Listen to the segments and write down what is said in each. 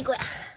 아이고야.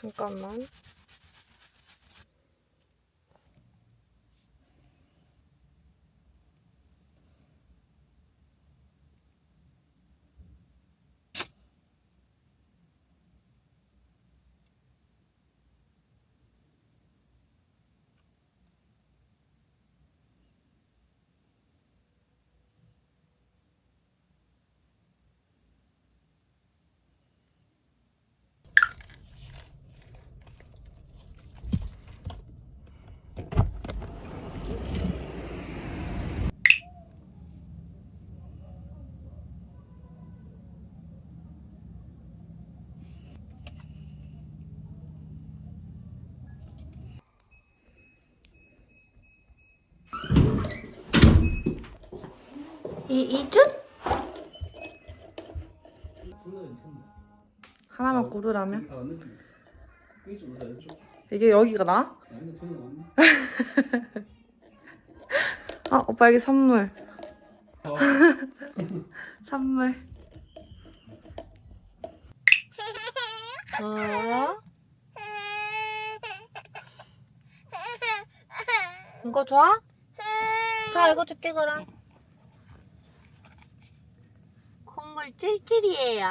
잠깐만. 이 이준? 하나만 고르라면? 다 왔는데 이게 여기가 나? 아 오빠 여기 선물. 어, 선물. 어? 이거 좋아? 자 이거 줄게 그럼. 콧물 찔찔이에요.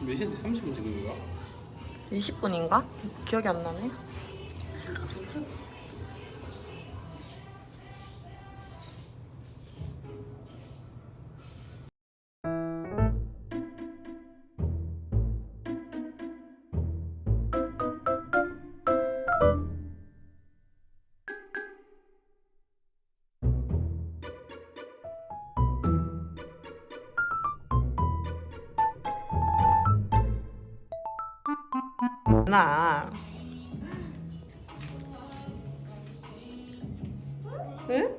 몇 시인데 30분 찍은 거야? 20분인가? 기억이 안 나네. 나. 응?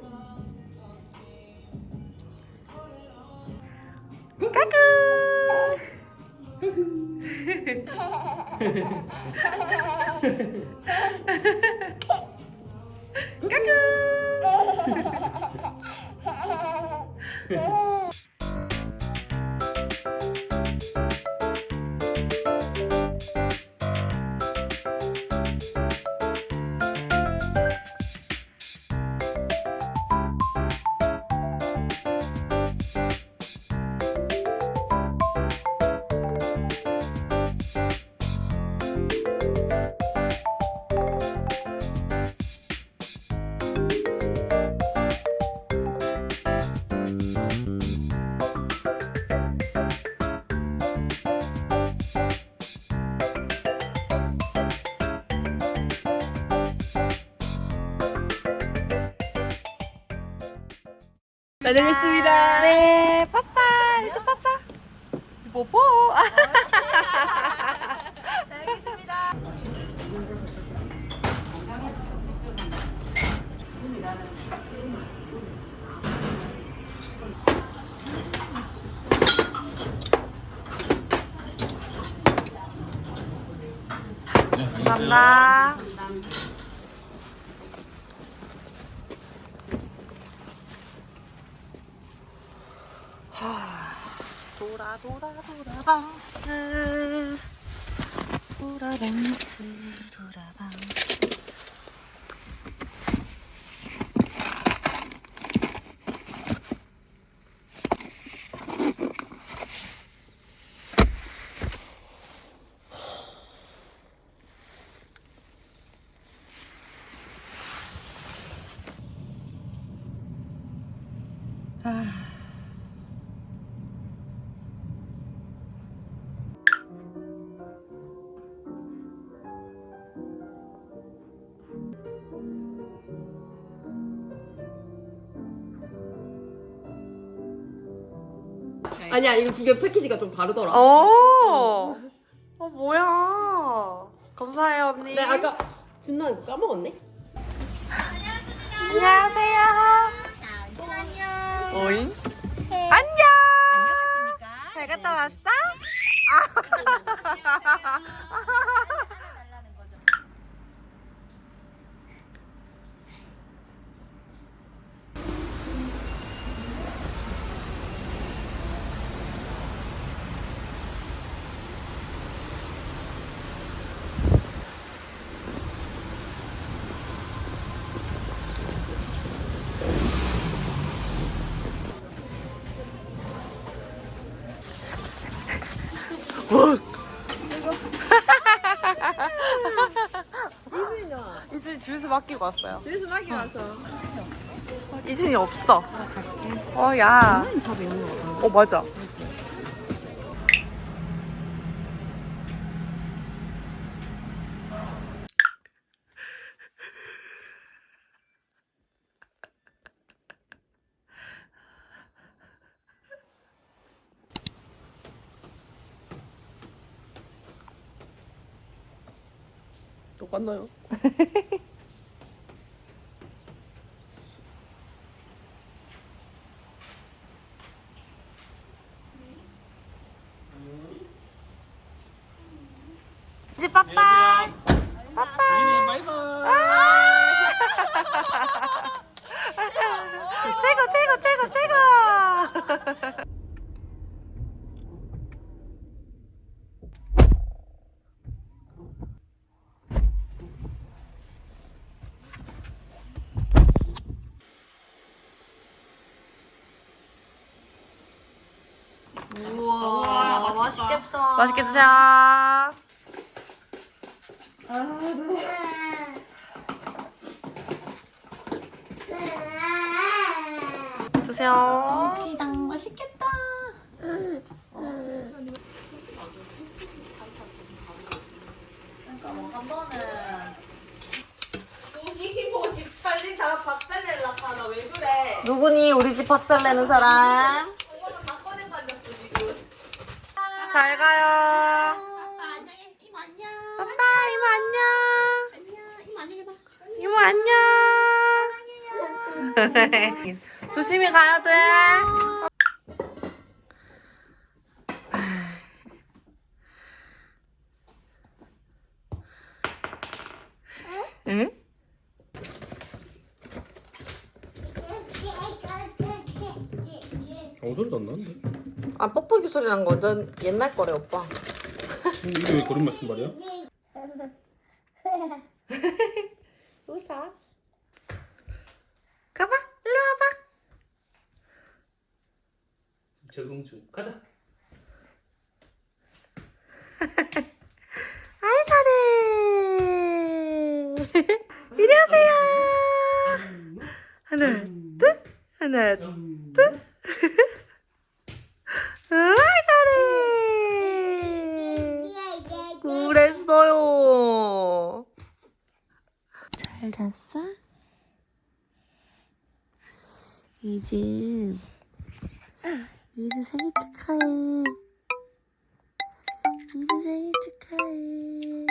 까꿍. 다녀오겠습니다. 네, 빠빠. 이제 빠빠. 뽀뽀. 감사합니다. 돌아 돌아 돌아 방스 돌아 방스 아니야 이거 두개 패키지가 좀 다르더라. 오. 어 뭐야? 감사해요 언니. 네 아까 준나 이거 까먹었네. 안녕하세요. 잠시만요. 오잉? 안녕. 안녕하십니까? 잘 갔다 왔어? 달라는 거죠. 이순이야. 이순이 주유소 맡기고 왔어요. 주유소 막이 와서. 이순이 없어. 어 야. 답이 없는 거 같아. 어 맞아. 똑같나요? 이제 빠빠. 이리 바이바이. 최고 최고 최고 최고. 우와 맛있겠다. 맛있게 드세요. 드세요. 시당 맛있겠다. 누구니 우리 집 박살 내는 사람? 잘 가요. 빠빠 이모 안녕. 이모 안녕. 조심히 가야 돼. 응? 아무 소리도 안 나는데? 아 뻑뻑이 소리 난 거 완전 옛날 거래 오빠. 이게 왜 그런 말씀 말이야? 웃어. 가봐, 일로 와봐. 적응 중. 가자. 아이 잘해. 이리 오세요. 하나, 둘, 하나, 둘. 아이 잘해. 그랬어요. 잘 잤어? 이즈. 이즈 생일 축하해. 이즈 생일 축하해.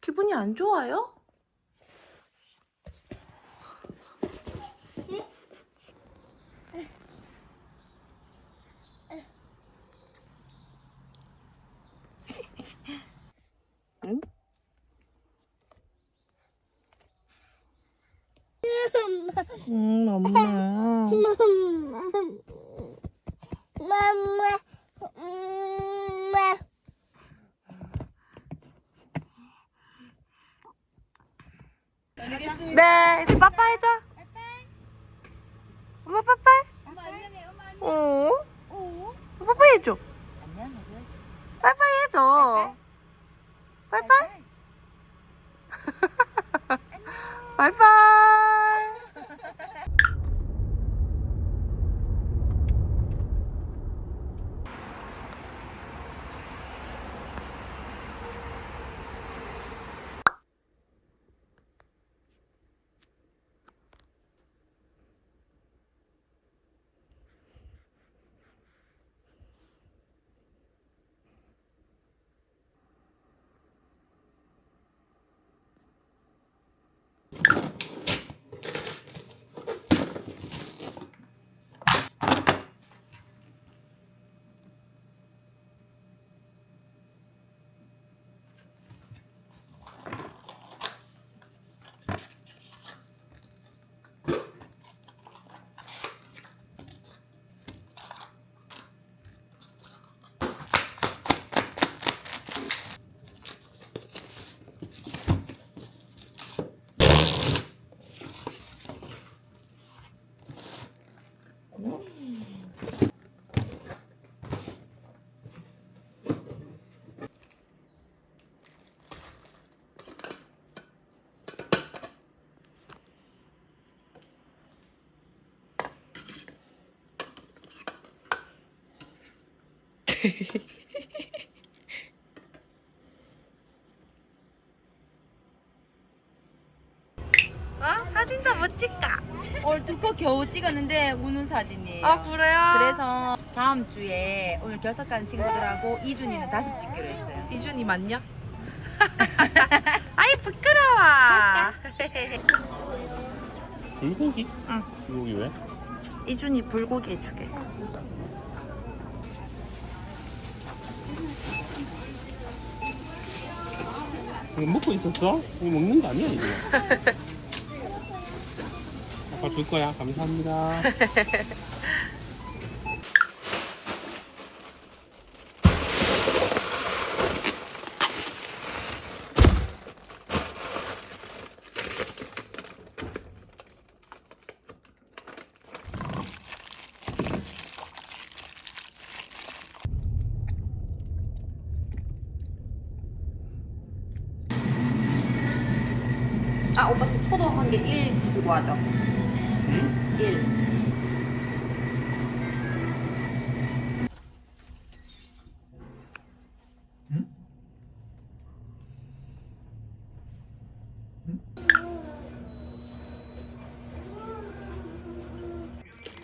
기분이 안 좋아요? 응? 응, 엄마. 네, 이제 빠빠 해줘. 엄마 빠빠. 엄마 안녕해. 엄마 안녕. 어? 오. 빠빠 해줘. 빠빠이 해줘. 빠빠이. 빠이빠 이. 아 사진도 못 찍까? 오늘 두꺼 겨우 찍었는데 우는 사진이에요. 아 그래요? 그래서 다음 주에 오늘 결석하는 친구들하고 이준이는 다시 찍기로 했어요. 이준이 맞냐? 아이 부끄러워. 불고기? 응. 불고기 왜? 이준이 불고기 해주게. 이거 먹고 있었어? 이거 먹는 거 아니야 이거? 아빠 줄 거야. 감사합니다. 아 오빠 저 초도 한 개 1 주고 하죠. 응? 1.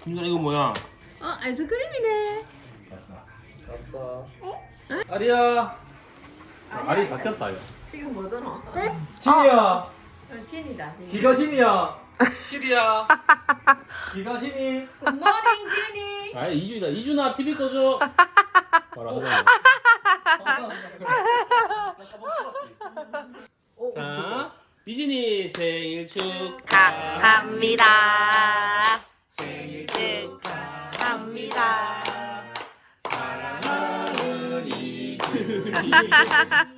김준아 이거 뭐야? 어 아이스크림이네. 왔어. 아리야. 아, 아리 바뀌었다 이거. 이거 뭐더라? 진이야 어, 진이다. 기가 진이야 시리야. 기가 진이 굿모닝 진이. 아 이준이다. 이준아 TV 꺼줘. 봐라 하자. 자, 비진이 생일 축하합니다. 생일 축하합니다. 사랑하는 이준이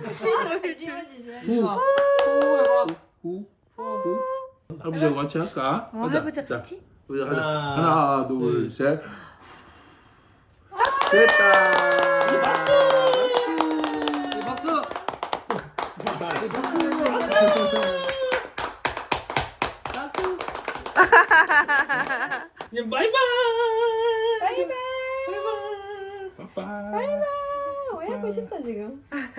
후. 후해봐. 후. 후. 할아버지하고 같이 할까? 어, 할아버지랑 같이? 우리 하자. 하나, 하나, 둘, 둘, 셋. 됐다. 박수 이제 바이바이. 바이바이. 바이바이. 바이바이. 왜 하고 싶다 지금?